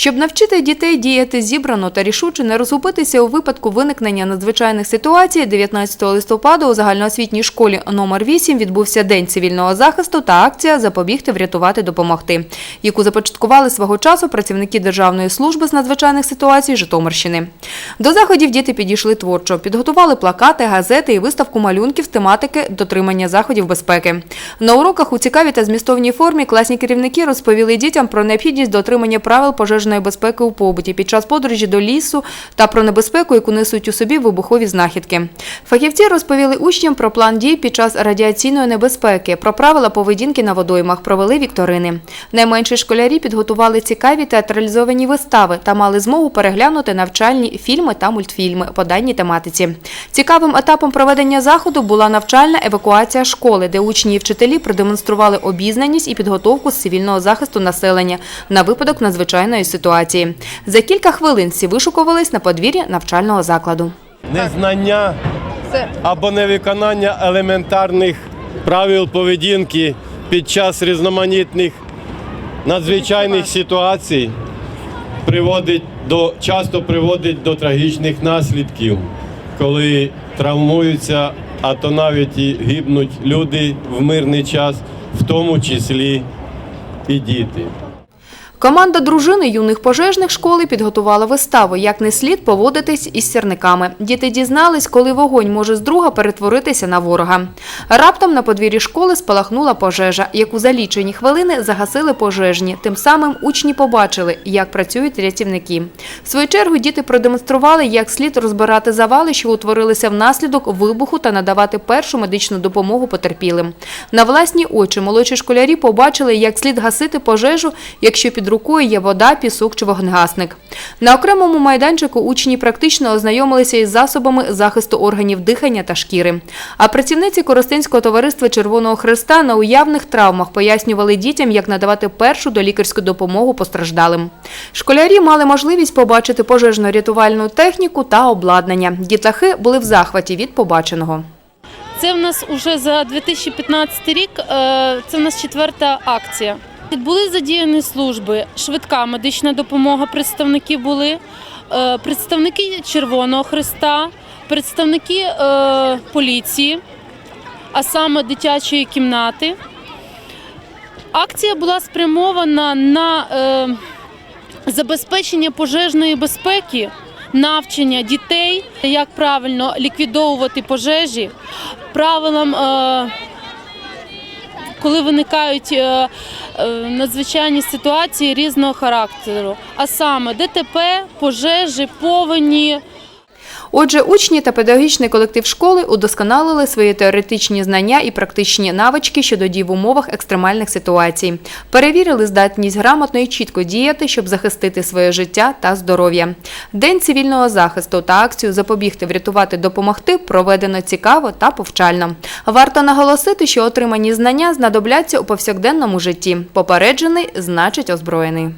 Щоб навчити дітей діяти зібрано та рішуче не розгубитися у випадку виникнення надзвичайних ситуацій, 19 листопада у загальноосвітній школі номер 8 відбувся День цивільного захисту та акція Запобігти, врятувати, допомогти, яку започаткували свого часу працівники Державної служби з надзвичайних ситуацій Житомирщини. До заходів діти підійшли творчо, підготували плакати, газети і виставку малюнків з тематики дотримання заходів безпеки. На уроках у цікавій та змістовній формі класні керівники розповіли дітям про необхідність дотримання правил пожежної безпеки у побуті під час подорожі до лісу та про небезпеку, яку несуть у собі вибухові знахідки. Фахівці розповіли учням про план дій під час радіаційної небезпеки, про правила поведінки на водоймах, провели вікторини. Найменші школярі підготували цікаві театралізовані вистави та мали змогу переглянути навчальні фільми та мультфільми по даній тематиці. Цікавим етапом проведення заходу була навчальна евакуація школи, де учні і вчителі продемонстрували обізнаність і підготовку з цивільного захисту населення на випадок надзвичайної ситуації. За кілька хвилин всі вишукувались на подвір'ї навчального закладу. незнання або невиконання елементарних правил поведінки під час різноманітних надзвичайних ситуацій приводить до часто приводить до трагічних наслідків, коли травмуються, а то навіть і гибнуть люди в мирний час, в тому числі і діти. Команда дружини юних пожежних школи підготувала виставу, як не слід поводитись із сірниками. Діти дізнались, коли вогонь може з друга перетворитися на ворога. Раптом на подвір'ї школи спалахнула пожежа, яку за лічені хвилини загасили пожежні. Тим самим учні побачили, як працюють рятівники. В свою чергу діти продемонстрували, як слід розбирати завали, що утворилися внаслідок вибуху та надавати першу медичну допомогу потерпілим. На власні очі молодші школярі побачили, як слід гасити пожежу, якщо під рукою є вода, пісок чи вогнегасник. На окремому майданчику учні практично ознайомилися із засобами захисту органів дихання та шкіри. А працівниці Коростенського товариства Червоного Христа на уявних травмах пояснювали дітям, як надавати першу долікарську допомогу постраждалим. Школярі мали можливість побачити пожежно-рятувальну техніку та обладнання. Дітлахи були в захваті від побаченого. Це в нас уже за 2015 рік. е, Це в нас четверта акція. Були задіяні служби, швидка медична допомога. Представники були, е, представники Червоного Христа, представники е, поліції, а саме дитячої кімнати. Акція була спрямована на е, забезпечення пожежної безпеки, навчання дітей, як правильно ліквідовувати пожежі, правилам, коли виникають е, е, надзвичайні ситуації різного характеру, а саме ДТП, пожежі, повені. Отже, учні та педагогічний колектив школи удосконалили свої теоретичні знання і практичні навички щодо дій в умовах екстремальних ситуацій. Перевірили здатність грамотно і чітко діяти, щоб захистити своє життя та здоров'я. День цивільного захисту та акцію запобігти, врятувати, допомогти проведено цікаво та повчально. Варто наголосити, що отримані знання знадобляться у повсякденному житті. Попереджений значить озброєний.